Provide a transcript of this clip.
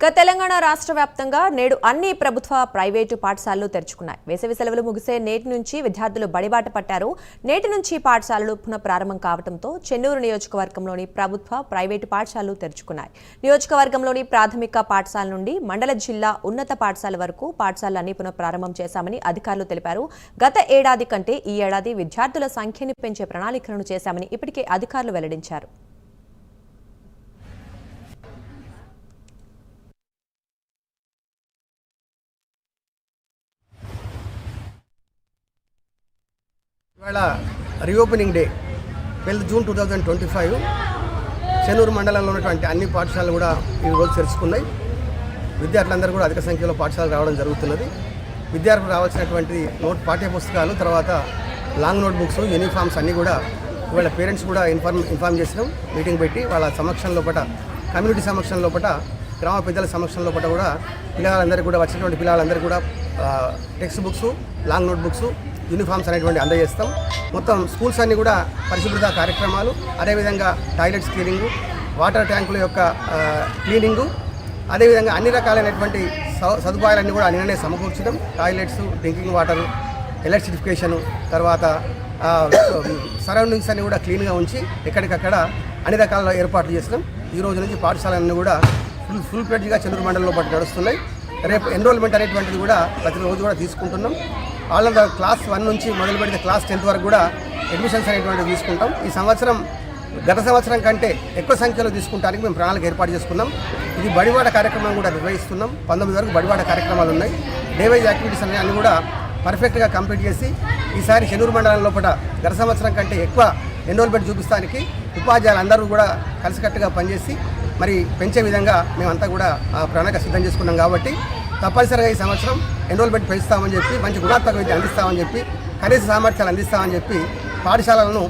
ఇక తెలంగాణ రాష్ట్ర వ్యాప్తంగా నేడు అన్ని ప్రభుత్వ ప్రైవేటు పాఠశాలలు తెరుచుకున్నాయి. వేసవి సెలవులు ముగిసే నేటి నుంచి విద్యార్థులు బడిబాట పట్టారు. నేటి నుంచి పాఠశాలలు పునః ప్రారంభం కావడంతో చెన్నూరు నియోజకవర్గంలోని ప్రభుత్వ ప్రైవేటు పాఠశాలలు తెరుచుకున్నాయి. నియోజకవర్గంలోని ప్రాథమిక పాఠశాల నుండి మండల జిల్లా ఉన్నత పాఠశాల వరకు పాఠశాలలన్నీ పునఃప్రారంభం చేశామని అధికారులు తెలిపారు. గత ఏడాది కంటే ఈ ఏడాది విద్యార్థుల సంఖ్యను పెంచే ప్రణాళికలను చేశామని ఇప్పటికే అధికారులు వెల్లడించారు. ఇవాళ reopening day twelfth June two thousand twenty five Chennur మండలంలో ఉన్నటువంటి అన్ని పాఠశాలలు కూడా ఈ రోజు తెరుచుకున్నాయి. విద్యార్థులందరూ కూడా అధిక సంఖ్యలో పాఠశాలలు రావడం జరుగుతున్నది. విద్యార్థులకు రావాల్సినటువంటి నోట్ పాఠ్య పుస్తకాలు తర్వాత లాంగ్ నోట్ బుక్స్ యూనిఫామ్స్ అన్నీ కూడా ఇవాళ పేరెంట్స్ కూడా ఇన్ఫార్మ్ ఇన్ఫార్మ్ చేసినాం. మీటింగ్ పెట్టి వాళ్ళ సమక్షం లోపల కమ్యూనిటీ సమక్షం లోపల గ్రామ పెద్దల సమక్షం లోపల కూడా పిల్లలందరికీ కూడా వచ్చినటువంటి పిల్లలందరూ కూడా text books long note books uniforms అనేటువంటి అందజేస్తాం. మొత్తం స్కూల్స్ అన్నీ కూడా పరిశుభ్రత కార్యక్రమాలు అదేవిధంగా టాయిలెట్స్ క్లీనింగు వాటర్ ట్యాంకుల యొక్క క్లీనింగు అదేవిధంగా అన్ని రకాలైనటువంటి సౌ సదుపాయాలన్నీ కూడా నిన్ననే సమకూర్చడం. టాయిలెట్స్ డ్రింకింగ్ వాటర్ ఎలక్ట్రిఫికేషను తర్వాత సరౌండింగ్స్ అన్ని కూడా క్లీన్గా ఉంచి ఎక్కడికక్కడ అన్ని రకాల ఏర్పాట్లు చేసినాం ఈ రోజు నుంచి పాఠశాలన్నీ కూడా ఫుల్ ఫుల్ ప్లేట్గా చంద్రుడు మండలంలో పాటు నడుస్తున్నాయి. రేపు ఎన్రోల్మెంట్ అనేటువంటిది కూడా ప్రతిరోజు కూడా తీసుకుంటున్నాం. వాళ్ళ క్లాస్ వన్ నుంచి మొదలు పెడితే క్లాస్ టెన్త్ వరకు కూడా అడ్మిషన్స్ అనేటువంటివి తీసుకుంటాం. ఈ సంవత్సరం గత సంవత్సరం కంటే ఎక్కువ సంఖ్యలో తీసుకుంటానికి మేము ప్రణాళిక ఏర్పాటు చేసుకున్నాం. ఇది బడివాడ కార్యక్రమం కూడా నిర్వహిస్తున్నాం. పంతొమ్మిది వరకు బడివాడ కార్యక్రమాలు ఉన్నాయి. డేవైజ్ యాక్టివిటీస్ అనే అన్ని కూడా పర్ఫెక్ట్గా కంప్లీట్ చేసి ఈసారి చెన్నూరు మండలం లోపల గత సంవత్సరం కంటే ఎక్కువ ఎన్రోల్మెంట్ చూపిస్తానికి ఉపాధ్యాయులు అందరూ కూడా కలిసికట్టుగా పనిచేసి మరి పెంచే విధంగా మేమంతా కూడా ప్రణాళిక సిద్ధం చేసుకున్నాం కాబట్టి తప్పనిసరిగా ఈ సంవత్సరం ఎన్రోల్మెంట్ పెంచుతామని చెప్పి మంచి గుణాత్మక విద్య అందిస్తామని చెప్పి కనీస సామర్థ్యాలు అందిస్తామని చెప్పి పాఠశాలలను